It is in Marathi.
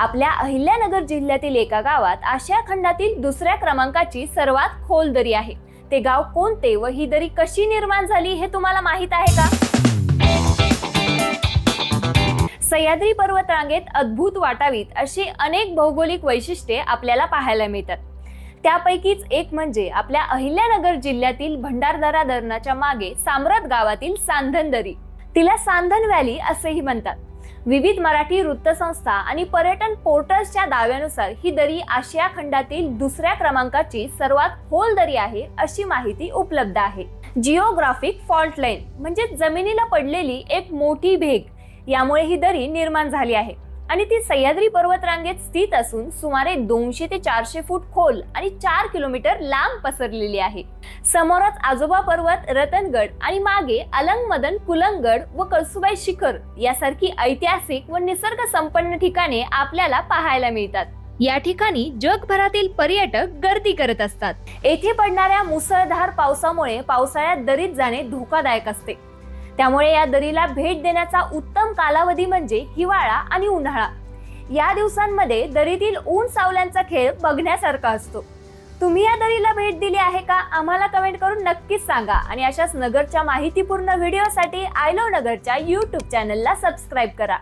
आपल्या अहिल्यानगर जिल्ह्यातील एका गावात आशिया खंडातील दुसऱ्या क्रमांकाची सर्वात खोल दरी आहे. ते गाव कोणते व ही दरी कशी निर्माण झाली हे तुम्हाला माहीत आहे का? सह्याद्री पर्वतरांगेत अद्भुत वाटावीत अशी अनेक भौगोलिक वैशिष्ट्ये आपल्याला पाहायला मिळतात. त्यापैकीच एक म्हणजे आपल्या अहिल्यानगर जिल्ह्यातील भंडारदरा धरणाच्या मागे साम्राट गावातील सांधन दरी. तिला सांधन व्हॅली असेही म्हणतात. विविध मराठी वृत्तसंस्था आणि पर्यटन पोर्टल्सच्या दाव्यानुसार ही दरी आशिया खंडातील दुसऱ्या क्रमांकाची सर्वात खोल दरी आहे अशी माहिती उपलब्ध आहे. जिओग्राफिक फॉल्ट लाईन म्हणजे जमिनीला पडलेली एक मोठी भेग. यामुळे ही दरी निर्माण झाली आहे. आणि ती सह्याद्री पर्वत रांगेत स्थित असून सुमारे दोनशे ते चारशे फूट खोल आणि चार किलोमीटर लांब पसरलेली आहे. समोरच आजोबा पर्वत रतनगड आणि मागे अलंग मदन कुलंगड व कळसुबाई शिखर यासारखी ऐतिहासिक व निसर्ग संपन्न ठिकाणे आपल्याला पाहायला मिळतात. या ठिकाणी जगभरातील पर्यटक गर्दी करत असतात. येथे पडणाऱ्या मुसळधार पावसामुळे पावसाळ्यात दरीत जाणे धोकादायक असते. त्यामुळे या दरीला भेट देण्याचा उत्तम कालावधी म्हणजे हिवाळा आणि उन्हाळा. या दिवसांमध्ये दरीतील ऊन सावल्यांचा खेळ बघण्यासारखा असतो. तुम्ही या दरीला भेट दिली आहे का? आम्हाला कमेंट करून नक्कीच सांगा. आणि अशाच नगरच्या माहितीपूर्ण व्हिडिओसाठी आय लव्ह नगरच्या यूट्यूब चॅनलला सबस्क्राईब करा.